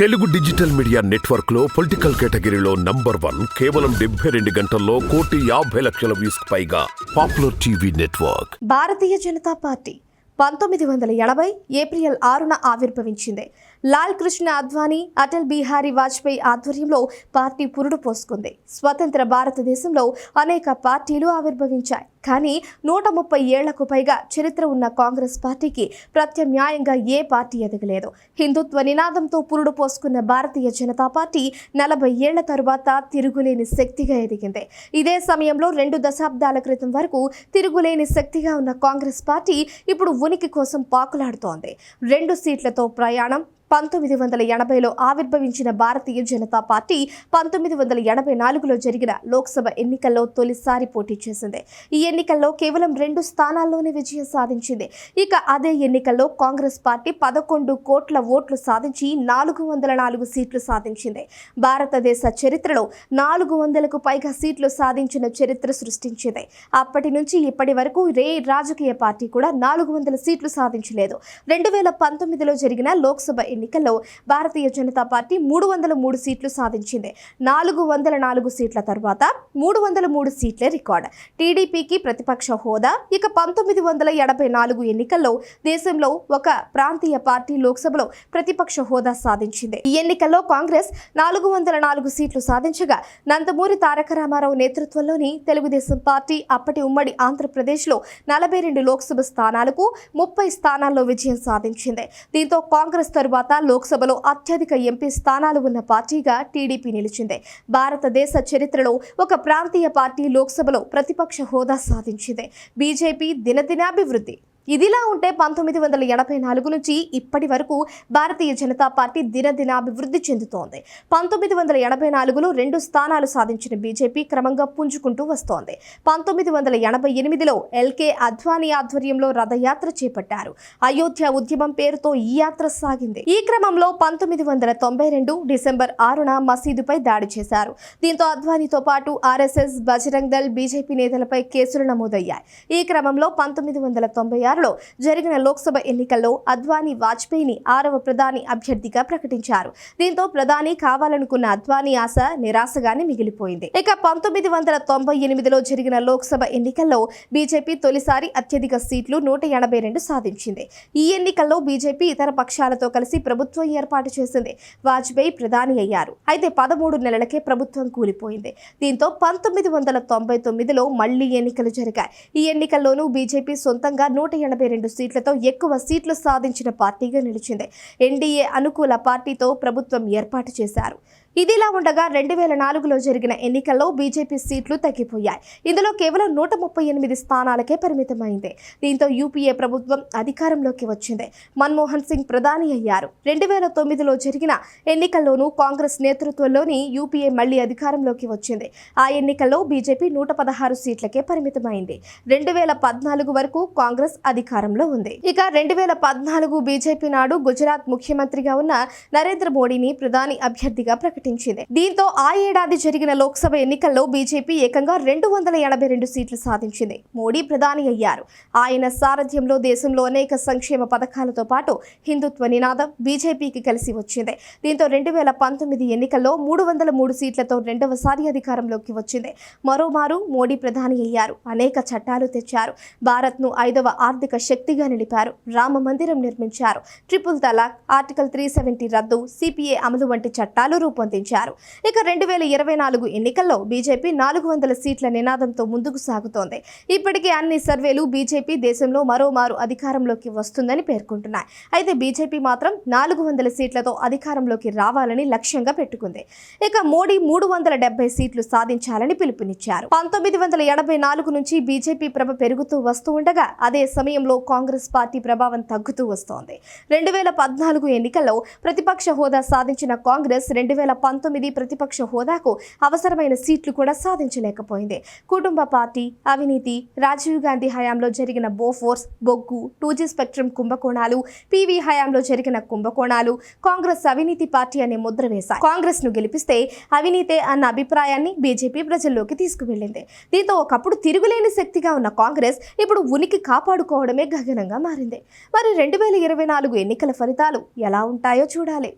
Telugu digital media నెట్వర్క్లో political కేటగిరీలో number one కేవలం డెబ్బై రెండు గంటల్లో కోటి యాభై లక్షల వ్యూస్ పైగా popular TV network. Bharatiya Janata Party పంతొమ్మిది వందల ఎనభై ఏప్రిల్ ఆరున ఆవిర్భవించింది. లాల్ కృష్ణ అద్వానీ అటల్ బిహారీ వాజ్పేయి ఆధ్వర్యంలో పార్టీ పురుడు పోసుకుంది. స్వతంత్ర భారతదేశంలో అనేక పార్టీలు ఆవిర్భవించాయి. కానీ నూట ముప్పై ఏళ్ళకు పైగా చరిత్ర ఉన్న కాంగ్రెస్ పార్టీకి ప్రత్యామ్నాయంగా ఏ పార్టీ ఎదగలేదు. హిందుత్వ నినాదంతో పురుడు పోసుకున్న భారతీయ జనతా పార్టీ నలభై ఏళ్ళ తరువాత తిరుగులేని శక్తిగా ఎదిగింది. ఇదే సమయంలో రెండు దశాబ్దాల క్రితం వరకు తిరుగులేని శక్తిగా ఉన్న కాంగ్రెస్ పార్టీ ఇప్పుడు ఉనికి కోసం పాకులాడుతోంది. రెండు సీట్లతో ప్రయాణం పంతొమ్మిది వందల ఎనభైలో ఆవిర్భవించిన భారతీయ జనతా పార్టీ పంతొమ్మిది వందల ఎనభై నాలుగులో జరిగిన లోక్సభ ఎన్నికల్లో తొలిసారి పోటీ చేసింది. ఈ ఎన్నికల్లో కేవలం రెండు స్థానాల్లోనే విజయం సాధించింది. ఇక అదే ఎన్నికల్లో కాంగ్రెస్ పార్టీ పదకొండు కోట్ల ఓట్లు సాధించి నాలుగు వందల నాలుగు సీట్లు సాధించింది. భారతదేశ చరిత్రలో నాలుగు వందలకు పైగా సీట్లు సాధించిన చరిత్ర సృష్టించింది. అప్పటి నుంచి ఇప్పటి వరకు రే రాజకీయ పార్టీ కూడా నాలుగు వందల సీట్లు సాధించలేదు. రెండు వేల పంతొమ్మిదిలో జరిగిన లోక్సభ ఎన్నికల్లో భారతీయ జనతా పార్టీ మూడు వందల మూడు సీట్లు సాధించింది. నాలుగు వందల నాలుగు సీట్ల తర్వాత మూడు వందల మూడు సీట్లే రికార్డ్. టీడీపీకి ప్రతిపక్ష హోదా. ఇక పంతొమ్మిది వందల ఎనభై నాలుగు ఎన్నికల్లో దేశంలో ఒక ప్రాంతీయ పార్టీ లోక్సభలో ప్రతిపక్ష హోదా సాధించింది. ఈ ఎన్నికల్లో కాంగ్రెస్ నాలుగు వందల నాలుగు సీట్లు సాధించగా నందమూరి తారక రామారావు నేతృత్వంలోని తెలుగుదేశం పార్టీ అప్పటి ఉమ్మడి ఆంధ్రప్రదేశ్లో నలభై రెండు లోక్సభ స్థానాలకు ముప్పై స్థానాల్లో విజయం సాధించింది. దీంతో కాంగ్రెస్ తరువాత లోక్సభలో అత్యధిక ఎంపీ స్థానాలు ఉన్న పార్టీగా టీడీపీ నిలిచింది. భారతదేశ చరిత్రలో ఒక ప్రాంతీయ పార్టీ లోక్సభలో ప్రతిపక్ష హోదా సాధించింది. బీజేపీ దినదినాభివృద్ధి. ఇదిలా ఉంటే పంతొమ్మిది వందల ఎనభై నాలుగు నుంచి ఇప్పటి వరకు భారతీయ జనతా పార్టీ దినదినాభివృద్ధి చెందుతోంది. పంతొమ్మిది వందల ఎనభై నాలుగులో రెండు స్థానాలు సాధించిన బీజేపీ క్రమంగా పుంజుకుంటూ వస్తోంది. పంతొమ్మిది వందల ఎనభై ఎనిమిదిలో ఎల్కే అద్వానీ ఆధ్వర్యంలో రథయాత్ర చేపట్టారు. అయోధ్య ఉద్యమం పేరుతో ఈ యాత్ర సాగింది. ఈ క్రమంలో పంతొమ్మిది వందల తొంభై రెండు డిసెంబర్ ఆరున మసీదుపై దాడి చేశారు. దీంతో అద్వానీతో పాటు ఆర్ఎస్ఎస్ బజరంగ్ దళ్ బీజేపీ నేతలపై కేసులు నమోదయ్యాయి. ఈ క్రమంలో పంతొమ్మిది వందల తొంభై ఆరులో జరిగిన లోక్సభ ఎన్నికల్లో అద్వానీ వాజ్పేయిని ఆరవ ప్రధాని అభ్యర్థిగా ప్రకటించారు. దీంతో ప్రధాని కావాలనుకున్న అద్వానీ ఆశ నిరాశగానే మిగిలిపోయింది. ఇక పంతొమ్మిది వందల తొంభై ఎనిమిదిలో జరిగిన లోక్సభ ఎన్నికల్లో బీజేపీ తొలిసారి అత్యధిక సీట్లు నూట ఎనభై రెండు సాధించింది. ఈ ఎన్నికల్లో బీజేపీ ఇతర పక్షాలతో కలిసి ప్రభుత్వం ఏర్పాటు చేసింది. వాజ్పేయి ప్రధాని అయ్యారు. అయితే పదమూడు నెలలకే ప్రభుత్వం కూలిపోయింది. దీంతో పంతొమ్మిది వందల తొంభై తొమ్మిదిలో మళ్ళీ ఎన్నికలు జరిగాయి. ఈ ఎన్నికల్లోనూ బీజేపీ సొంతంగా నూట ఎనభై రెండు సీట్లతో ఎక్కువ సీట్లు సాధించిన పార్టీగా నిలిచింది. ఎన్డీఏ అనుకూల పార్టీతో ప్రభుత్వం ఏర్పాటు చేశారు. ఇదిలా ఉండగా రెండు వేల నాలుగులో జరిగిన ఎన్నికల్లో బీజేపీ సీట్లు తగ్గిపోయాయి. ఇందులో కేవలం నూట ముప్పై ఎనిమిది స్థానాలకే పరిమితమైంది. దీంతో యూపీఏ ప్రభుత్వం అధికారంలోకి వచ్చింది. మన్మోహన్ సింగ్ ప్రధాని అయ్యారు. రెండు వేల తొమ్మిదిలో జరిగిన ఎన్నికల్లోనూ కాంగ్రెస్ నేతృత్వంలోని యూపీఏ మళ్ళీ అధికారంలోకి వచ్చింది. ఆ ఎన్నికల్లో బీజేపీ నూట పదహారు సీట్లకే పరిమితమైంది. రెండు వేల పద్నాలుగు వరకు కాంగ్రెస్ అధికారంలో ఉంది. ఇక రెండు వేల పద్నాలుగు బీజేపీ నాడు గుజరాత్ ముఖ్యమంత్రిగా ఉన్న నరేంద్ర మోడీని ప్రధాని అభ్యర్థిగా ప్రకటించింది. దీంతో ఆ ఏడాది జరిగిన లోక్సభ ఎన్నికల్లో బీజేపీ ఏకంగా రెండు వందల ఎనభై రెండు సీట్లు సాధించింది. మోడీ ప్రధాని అయ్యారు. ఆయన సారథ్యంలో దేశంలో అనేక సంక్షేమ పథకాలతో పాటు హిందుత్వ నినాదం బీజేపీకి కలిసి వచ్చింది. దీంతో రెండు వేల పంతొమ్మిది ఎన్నికల్లో మూడు వందల మూడు సీట్లతో రెండవసారి అధికారంలోకి వచ్చింది. మరోమారు మోడీ ప్రధాని అయ్యారు. అనేక చట్టాలు తెచ్చారు. భారత్ను ఐదవ ఆర్థిక శక్తిగా నిలిపారు. రామ మందిరం నిర్మించారు. Triple talaq article three seventy రద్దు సిపిఏ అమలు వంటి చట్టాలు రూపొందించారు. ఇక రెండు వేల ఇరవై నాలుగు ఎన్నికల్లో బీజేపీ నాలుగు వందల సీట్ల నినాదంతో ముందుకు సాగుతోంది. ఇప్పటికే అన్ని సర్వేలు బీజేపీ దేశంలో మరోమారు అధికారంలోకి వస్తుందని పేర్కొంటున్నాయి. అయితే బీజేపీ మాత్రం నాలుగు వందల సీట్లతో అధికారంలోకి రావాలని లక్ష్యంగా పెట్టుకుంది. ఇక మోడీ మూడు వందల డెబ్బై సీట్లు సాధించాలని పిలుపునిచ్చారు. పంతొమ్మిది వందల ఎనభై నాలుగు నుంచి బీజేపీ ప్రభ పెరుగుతూ వస్తూ ఉండగా అదే సమయంలో కాంగ్రెస్ పార్టీ ప్రభావం తగ్గుతూ వస్తోంది. రెండు వేల పద్నాలుగు ఎన్నికల్లో ప్రతిపక్ష హోదా సాధించిన కాంగ్రెస్ రెండు వేల పంతొమ్మిది ప్రతిపక్ష హోదాకు అవసరమైన సీట్లు కూడా సాధించలేకపోయింది. కుటుంబ పార్టీ అవినీతి రాజీవ్ గాంధీ హయాంలో జరిగిన బోఫోర్స్ బొగ్గు టూ జీ స్పెక్ట్రమ్ కుంభకోణాలు పీవీ హయాంలో జరిగిన కుంభకోణాలు కాంగ్రెస్ అవినీతి పార్టీ అనే ముద్ర వేశాయి. కాంగ్రెస్ను గెలిపిస్తే అవినీతే అన్న అభిప్రాయాన్ని బీజేపీ ప్రజల్లోకి తీసుకువెళ్ళింది. దీంతో ఒకప్పుడు తిరుగులేని శక్తిగా ఉన్న కాంగ్రెస్ ఇప్పుడు ఉనికి కాపాడుకోవడమే గగనంగా మారింది. మరి రెండు వేల ఇరవై నాలుగు ఎన్నికల ఫలితాలు ఎలా ఉంటాయో చూడాలి.